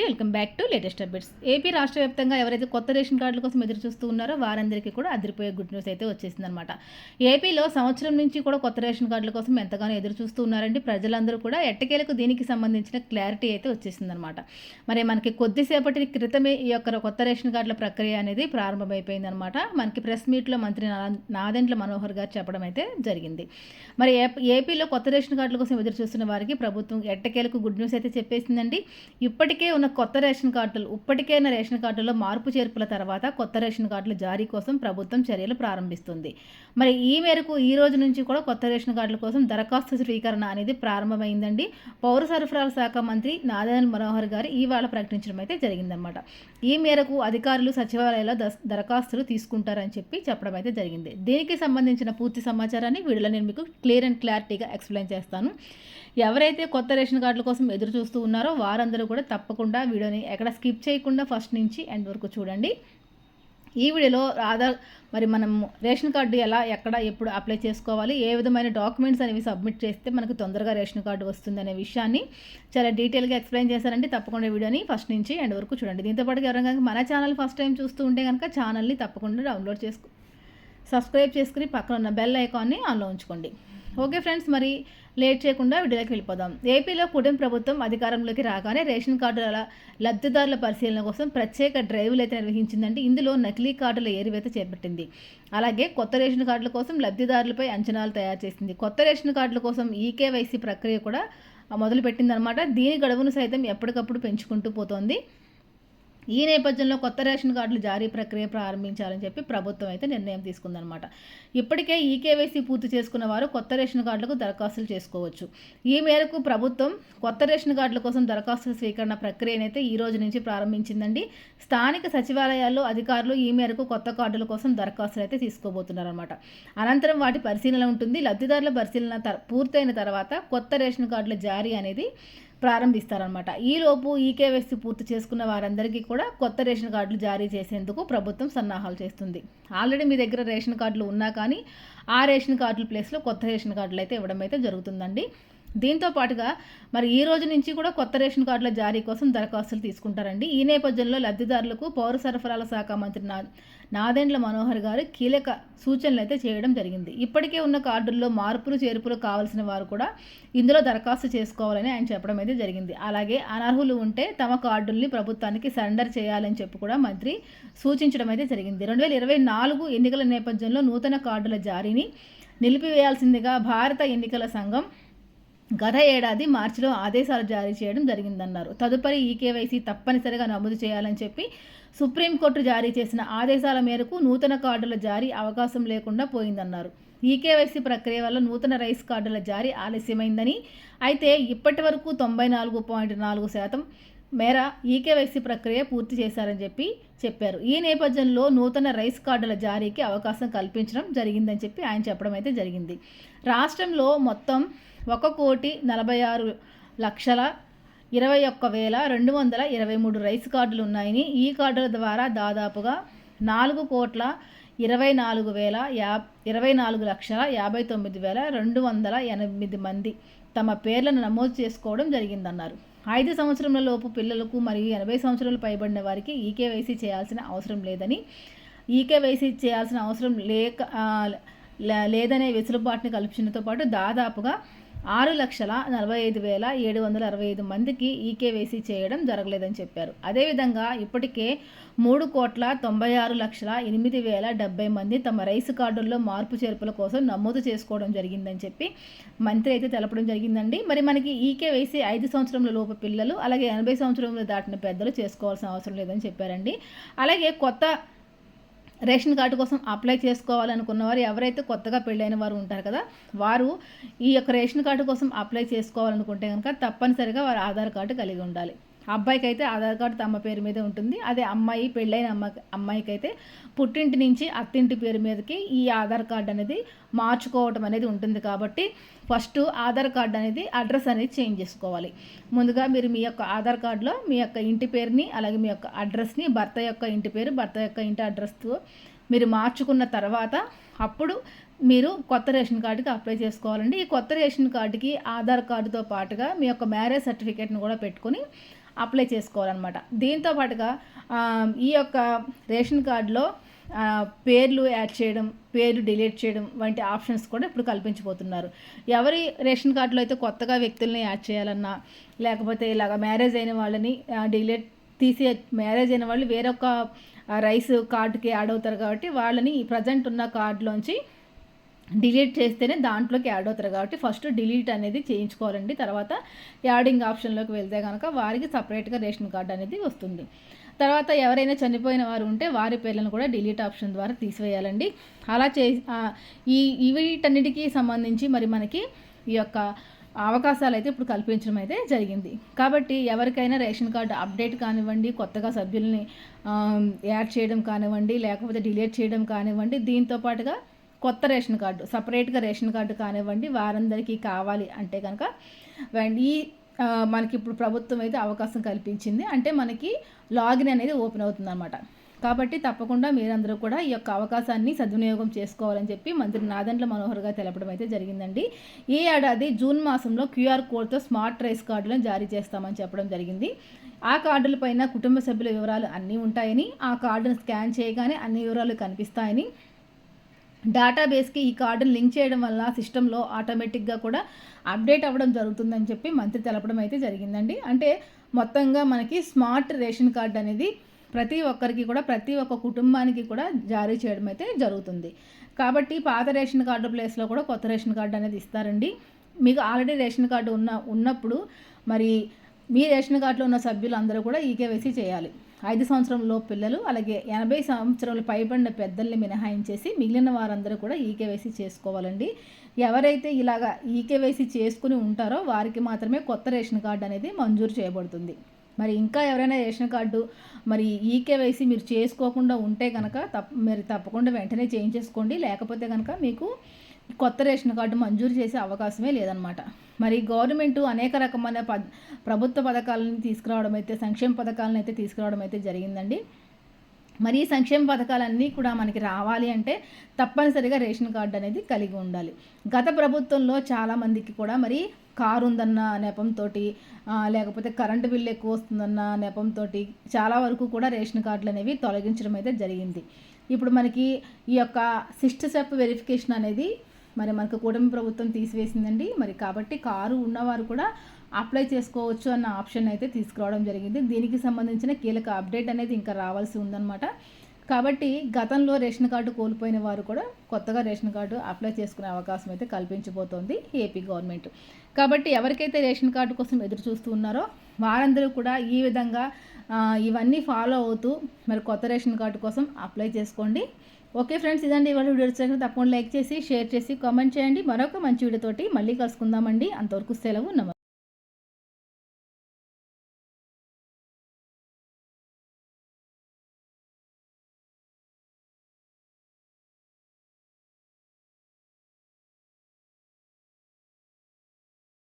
అండి. Welcome back to latest updates. AP రాష్ట్ర వ్యాప్తంగా ఎవరైతే కొత్త రేషన్ కార్డుల కోసం ఎదురు చూస్తూ ఉన్నారో వారందరికీ కూడా అదిరిపోయే గుడ్ న్యూస్ అయితే వచ్చేసిందనమాట ఏపీలో సంవత్సరం నుంచి కూడా కొత్త రేషన్ కార్డుల కోసం ఎంతగానో ఎదురు చూస్తూ ఉన్నారండి. ప్రజలందరూ కూడా ఎట్టకేలకు దీనికి సంబంధించిన క్లారిటీ అయితే వచ్చేసిందనమాట మరి మనకి కొద్దిసేపటి క్రితమే ఈ యొక్క కొత్త రేషన్ కార్డుల ప్రక్రియ అనేది ప్రారంభమైపోయిందనమాట మనకి ప్రెస్ మీట్లో మంత్రి నా- నాదెండ్ల మనోహర్ గారు చెప్పడం అయితే జరిగింది. మరి ఏపీలో కొత్త రేషన్ కార్డుల కోసం ఎదురు చూస్తున్న వారికి ప్రభుత్వం ఎట్టకేలకు గుడ్ న్యూస్ అయితే చెప్పేసిందండి. ఇప్పటికే ఉన్న కొత్త రేషన్ కార్డులు ఇప్పటికైన రేషన్ కార్డుల్లో మార్పు చేర్పుల తర్వాత కొత్త రేషన్ కార్డుల జారీ కోసం ప్రభుత్వం చర్యలు ప్రారంభిస్తుంది. మరి ఈ మేరకు ఈ రోజు నుంచి కూడా కొత్త రేషన్ కార్డుల కోసం దరఖాస్తు స్వీకరణ అనేది ప్రారంభమైందండి. పౌర సరఫరాల శాఖ మంత్రి నారాయణ మనోహర్ గారు ఇవాళ ప్రకటించడం అయితే జరిగిందనమాట ఈ మేరకు అధికారులు సచివాలయాల్లో దరఖాస్తులు తీసుకుంటారని చెప్పి చెప్పడం అయితే జరిగింది. దీనికి సంబంధించిన పూర్తి సమాచారాన్ని వీడియోలో నేను మీకు క్లియర్ అండ్ క్లారిటీగా ఎక్స్ప్లెయిన్ చేస్తాను. ఎవరైతే కొత్త రేషన్ కార్డుల కోసం ఎదురు చూస్తూ ఉన్నారో వారందరూ కూడా తప్పకుండా వీడియోని ఎక్కడ స్కిప్ చేయకుండా ఫస్ట్ నుంచి ఎండ్ వరకు చూడండి. ఈ వీడియోలో ఆధార్ మరి మనం రేషన్ కార్డు ఎలా ఎక్కడ ఎప్పుడు అప్లై చేసుకోవాలి ఏ విధమైన డాక్యుమెంట్స్ అనేవి సబ్మిట్ చేస్తే మనకు తొందరగా రేషన్ కార్డు వస్తుంది అనే విషయాన్ని చాలా డీటెయిల్గా ఎక్స్ప్లెయిన్ చేశారండి తప్పకుండా వీడియోని ఫస్ట్ నుంచి ఎండ్ వరకు చూడండి. దీంతో పాటు ఎవరైనా కనుక మన ఛానల్ ఫస్ట్ టైం చూస్తూ ఉంటే కనుక ఛానల్ని తప్పకుండా డౌన్లోడ్ చేసుకో సబ్స్క్రైబ్ చేసుకుని పక్కన ఉన్న బెల్ ఐకాన్ని ఆన్లో ఉంచుకోండి. ఓకే ఫ్రెండ్స్ మరి లేట్ చేయకుండా వీడియోకి వెళ్ళిపోదాం. ఏపీలో కూటమి ప్రభుత్వం అధికారంలోకి రాగానే రేషన్ కార్డుల లబ్ధిదారుల పరిశీలన కోసం ప్రత్యేక డ్రైవ్లు అయితే నిర్వహించిందంటే ఇందులో నకిలీ కార్డుల ఏరివేత చేపట్టింది. అలాగే కొత్త రేషన్ కార్డుల కోసం లబ్ధిదారులపై అంచనాలు తయారు చేసింది. కొత్త రేషన్ కార్డుల కోసం ఈకేవైసీ ప్రక్రియ కూడా మొదలుపెట్టిందనమాట. దీని గడువును సైతం ఎప్పటికప్పుడు పెంచుకుంటూ పోతోంది. ఈ నేపథ్యంలో కొత్త రేషన్ కార్డులు జారీ ప్రక్రియ ప్రారంభించాలని చెప్పి ప్రభుత్వం అయితే నిర్ణయం తీసుకుందనమాట ఇప్పటికే ఈకేవైసీ పూర్తి చేసుకున్న వారు కొత్త రేషన్ కార్డులకు దరఖాస్తులు చేసుకోవచ్చు. ఈ మేరకు ప్రభుత్వం కొత్త రేషన్ కార్డుల కోసం దరఖాస్తుల స్వీకరణ ప్రక్రియనైతే ఈ రోజు నుంచి ప్రారంభించిందండి. స్థానిక సచివాలయాల్లో అధికారులు ఈ మేరకు కొత్త కార్డుల కోసం దరఖాస్తులు అయితే తీసుకోబోతున్నారన్నమాట. అనంతరం వాటి పరిశీలన ఉంటుంది. లబ్ధిదారుల పరిశీలన తర్- పూర్తయిన తర్వాత కొత్త రేషన్ కార్డుల జారీ అనేది ప్రారంభిస్తారనమాట ఈలోపు ఈకేవైసీ పూర్తి చేసుకున్న వారందరికీ కూడా కొత్త రేషన్ కార్డులు జారీ చేసేందుకు ప్రభుత్వం సన్నాహాలు చేస్తుంది. ఆల్రెడీ మీ దగ్గర రేషన్ కార్డులు ఉన్నా కానీ ఆ రేషన్ కార్డుల ప్లేస్లో కొత్త రేషన్ కార్డులు అయితే ఇవ్వడం అయితే జరుగుతుందండి. దీంతో పాటుగా మరి ఈ రోజు నుంచి కూడా కొత్త రేషన్ కార్డుల జారీ కోసం దరఖాస్తులు తీసుకుంటారండి. ఈ నేపథ్యంలో లబ్ధిదారులకు పౌర సరఫరాల శాఖ మంత్రి నా నాదెండ్ల మనోహర్ గారు కీలక సూచనలు అయితే చేయడం జరిగింది. ఇప్పటికే ఉన్న కార్డుల్లో మార్పులు చేర్పులు కావాల్సిన వారు కూడా ఇందులో దరఖాస్తు చేసుకోవాలని ఆయన చెప్పడం అయితే జరిగింది. అలాగే అనర్హులు ఉంటే తమ కార్డుల్ని ప్రభుత్వానికి సరెండర్ చేయాలని చెప్పి కూడా మంత్రి సూచించడం అయితే జరిగింది. రెండు వేల ఇరవై నాలుగు ఎన్నికల నేపథ్యంలో నూతన కార్డుల జారీని నిలిపివేయాల్సిందిగా భారత ఎన్నికల సంఘం గత ఏడాది మార్చిలో ఆదేశాలు జారీ చేయడం జరిగిందన్నారు. తదుపరి ఈకేవైసీ తప్పనిసరిగా నమోదు చేయాలని చెప్పి సుప్రీంకోర్టు జారీ చేసిన ఆదేశాల మేరకు నూతన కార్డుల జారీ అవకాశం లేకుండా పోయిందన్నారు. ఈకేవైసీ ప్రక్రియ వల్ల నూతన రైస్ కార్డుల జారీ ఆలస్యమైందని అయితే ఇప్పటి వరకు తొంభై నాలుగు పాయింట్ నాలుగు శాతం మేర ఈకేవైసీ ప్రక్రియ పూర్తి చేశారని చెప్పి చెప్పారు. ఈ నేపథ్యంలో నూతన రైస్ కార్డుల జారీకి అవకాశం కల్పించడం జరిగిందని చెప్పి ఆయన చెప్పడం అయితే జరిగింది. రాష్ట్రంలో మొత్తం ఒక కోటి నలభై ఆరు లక్షల ఇరవై ఒక్క వేల రెండు వందల ఇరవై మూడు రైస్ కార్డులు ఉన్నాయని ఈ కార్డుల ద్వారా దాదాపుగా నాలుగు కోట్ల ఇరవై నాలుగు వేల యా ఇరవై నాలుగు లక్షల యాభై తొమ్మిది వేల రెండు వందల ఎనిమిది మంది తమ పేర్లను నమోదు చేసుకోవడం జరిగిందన్నారు. ఐదు సంవత్సరముల లోపు పిల్లలకు మరియు ఎనభై సంవత్సరాలు పైబడిన వారికి ఈకేవైసీ చేయాల్సిన అవసరం లేదని ఈకేవైసీ చేయాల్సిన అవసరం లేక లే- లేదనే వెసులుబాటుని కల్పించడంతో పాటు దాదాపుగా ఆరు లక్షల నలభై ఐదు వేల ఏడు వందల అరవై ఐదు మందికి ఈకేవైసీ చేయడం జరగలేదని చెప్పారు. అదేవిధంగా ఇప్పటికే మూడు కోట్ల తొంభై ఆరు లక్షల ఎనిమిది వేల డెబ్బై మంది తమ రైస్ కార్డుల్లో మార్పు చేర్పుల కోసం నమోదు చేసుకోవడం జరిగిందని చెప్పి మంత్రి అయితే తెలపడం జరిగిందండి. మరి మనకి ఈకేవైసీ ఐదు సంవత్సరముల లోపు పిల్లలు అలాగే ఎనభై సంవత్సరములు దాటిన పెద్దలు చేసుకోవాల్సిన అవసరం లేదని చెప్పారండి. అలాగే కొత్త రేషన్ కార్డు కోసం అప్లై చేసుకోవాలనుకున్న వారు ఎవరైతే కొత్తగా పెళ్ళైన వారు ఉంటారు కదా వారు ఈ యొక్క రేషన్ కార్డు కోసం అప్లై చేసుకోవాలనుకుంటే కనుక తప్పనిసరిగా వారు ఆధార్ కార్డు కలిగి ఉండాలి. అబ్బాయికి అయితే ఆధార్ కార్డు తమ పేరు మీద ఉంటుంది. అదే అమ్మాయి పెళ్ళైన అమ్మ అమ్మాయికి అయితే పుట్టింటి నుంచి అత్తింటి పేరు మీదకి ఈ ఆధార్ కార్డు అనేది మార్చుకోవటం అనేది ఉంటుంది కాబట్టి ఫస్ట్ ఆధార్ కార్డు అనేది అడ్రస్ అనేది చేంజ్ చేసుకోవాలి. ముందుగా మీరు మీ యొక్క ఆధార్ కార్డులో మీ యొక్క ఇంటి పేరుని అలాగే మీ యొక్క అడ్రస్ని భర్త యొక్క ఇంటి పేరు భర్త యొక్క ఇంటి అడ్రస్తో మీరు మార్చుకున్న తర్వాత అప్పుడు మీరు కొత్త రేషన్ కార్డుకి అప్లై చేసుకోవాలండి. ఈ కొత్త రేషన్ కార్డుకి ఆధార్ కార్డుతో పాటుగా మీ యొక్క మ్యారేజ్ సర్టిఫికేట్ని కూడా పెట్టుకొని అప్లై చేసుకోవాలన్నమాట. దీంతో పాటుగా ఈ యొక్క రేషన్ కార్డులో పేర్లు యాడ్ చేయడం పేర్లు డిలీట్ చేయడం వంటి ఆప్షన్స్ కూడా ఇప్పుడు కల్పించబోతున్నారు. ఎవరి రేషన్ కార్డులో అయితే కొత్తగా వ్యక్తుల్ని యాడ్ చేయాలన్నా లేకపోతే ఇలాగ మ్యారేజ్ అయిన వాళ్ళని డిలీట్ తీసి మ్యారేజ్ అయిన వాళ్ళు వేరొక రైస్ కార్డుకి యాడ్ అవుతారు కాబట్టి వాళ్ళని ఈ ప్రజెంట్ ఉన్న కార్డులోంచి డిలీట్ చేస్తేనే దాంట్లోకి యాడ్ అవుతారు కాబట్టి ఫస్ట్ డిలీట్ అనేది చేయించుకోవాలండి. తర్వాత యాడింగ్ ఆప్షన్లోకి వెళ్తే కనుక వారికి సపరేట్గా రేషన్ కార్డు అనేది వస్తుంది. తర్వాత ఎవరైనా చనిపోయిన వారు ఉంటే వారి పేర్లను కూడా డిలీట్ ఆప్షన్ ద్వారా తీసివేయాలండి. అలా చే ఈ వీటన్నిటికీ సంబంధించి మరి మనకి ఈ యొక్క అవకాశాలు అయితే ఇప్పుడు కల్పించడం అయితే జరిగింది. కాబట్టి ఎవరికైనా రేషన్ కార్డు అప్డేట్ కానివ్వండి కొత్తగా సభ్యుల్ని యాడ్ చేయడం కానివ్వండి లేకపోతే డిలీట్ చేయడం కానివ్వండి దీంతో పాటుగా కొత్త రేషన్ కార్డు సపరేట్గా రేషన్ కార్డు కానివ్వండి వారందరికీ కావాలి అంటే కనుక ఈ మనకి ఇప్పుడు ప్రభుత్వం అయితే అవకాశం కల్పించింది. అంటే మనకి లాగిన్ అనేది ఓపెన్ అవుతుంది అనమాట కాబట్టి తప్పకుండా మీరందరూ కూడా ఈ యొక్క అవకాశాన్ని సద్వినియోగం చేసుకోవాలని చెప్పి మంత్రి నాదెండ్ల మనోహర్ గారు తెలపడం అయితే జరిగిందండి. ఈ ఏడాది జూన్ మాసంలో క్యూఆర్ కోడ్తో స్మార్ట్ రైస్ కార్డులను జారీ చేస్తామని చెప్పడం జరిగింది. ఆ కార్డుల పైన కుటుంబ సభ్యుల వివరాలు అన్నీ ఉంటాయని ఆ కార్డును స్కాన్ చేయగానే అన్ని వివరాలు కనిపిస్తాయని డేటాబేస్కి ఈ కార్డును లింక్ చేయడం వల్ల సిస్టంలో ఆటోమేటిక్గా కూడా అప్డేట్ అవ్వడం జరుగుతుందని చెప్పి మంత్రి తెలపడం అయితే జరిగిందండి. అంటే మొత్తంగా మనకి స్మార్ట్ రేషన్ కార్డు అనేది ప్రతి ఒక్కరికి కూడా ప్రతి ఒక్క కుటుంబానికి కూడా జారీ చేయడం అయితే జరుగుతుంది. కాబట్టి పాత రేషన్ కార్డు ప్లేస్లో కూడా కొత్త రేషన్ కార్డు అనేది ఇస్తారండి. మీకు ఆల్రెడీ రేషన్ కార్డు ఉన్న ఉన్నప్పుడు మరి మీ రేషన్ కార్డులో ఉన్న సభ్యులు అందరూ కూడా ఈకేవైసీ చేయాలి. ఐదు సంవత్సరంలో పిల్లలు అలాగే ఎనభై సంవత్సరాలు పైబడిన పెద్దల్ని మినహాయించేసి మిగిలిన వారందరూ కూడా ఈకేవైసీ చేసుకోవాలండి. ఎవరైతే ఇలాగా ఈకేవైసీ చేసుకుని ఉంటారో వారికి మాత్రమే కొత్త రేషన్ కార్డు అనేది మంజూరు చేయబడుతుంది. మరి ఇంకా ఎవరైనా రేషన్ కార్డు మరి ఈకేవైసీ మీరు చేసుకోకుండా ఉంటే కనుక తప్ప మరి తప్పకుండా వెంటనే చేయించేసుకోండి. లేకపోతే కనుక మీకు కొత్త రేషన్ కార్డు మంజూరు చేసే అవకాశమే లేదనమాట మరి గవర్నమెంట్ అనేక రకమైన ప ప్రభుత్వ పథకాలను తీసుకురావడం అయితే సంక్షేమ పథకాలను అయితే తీసుకురావడం అయితే జరిగిందండి. మరి ఈ సంక్షేమ పథకాలన్నీ కూడా మనకి రావాలి అంటే తప్పనిసరిగా రేషన్ కార్డు అనేది కలిగి ఉండాలి. గత ప్రభుత్వంలో చాలామందికి కూడా మరి కారు ఉందన్న నెపంతో లేకపోతే కరెంటు బిల్లు ఎక్కువ వస్తుందన్న నెపంతో చాలా వరకు కూడా రేషన్ కార్డులు అనేవి తొలగించడం అయితే జరిగింది. ఇప్పుడు మనకి ఈ యొక్క సిస్ట సెప్ వెరిఫికేషన్ అనేది మరి మనకు కూటమి ప్రభుత్వం తీసివేసిందండి. మరి కాబట్టి కారు ఉన్నవారు కూడా అప్లై చేసుకోవచ్చు అన్న ఆప్షన్ అయితే తీసుకురావడం జరిగింది. దీనికి సంబంధించిన కీలక అప్డేట్ అనేది ఇంకా రావాల్సి ఉందన్నమాట. కాబట్టి గతంలో రేషన్ కార్డు కోల్పోయిన వారు కూడా కొత్తగా రేషన్ కార్డు అప్లై చేసుకునే అవకాశం అయితే కల్పించబోతోంది ఏపీ గవర్నమెంట్. కాబట్టి ఎవరికైతే రేషన్ కార్డు కోసం ఎదురు చూస్తూ ఉన్నారో వారందరూ కూడా ఈ విధంగా ఇవన్నీ ఫాలో అవుతూ మరి కొత్త రేషన్ కార్డు కోసం అప్లై చేసుకోండి. ఓకే ఫ్రెండ్స్ ఇదండి ఇవాళ వీడియో వచ్చిన తప్పకుండా లైక్ చేసి షేర్ చేసి కామెంట్ చేయండి. మరొక మంచి వీడియోతోటి మళ్ళీ కలుసుకుందామండి. అంతవరకు సెలవు నమస్తే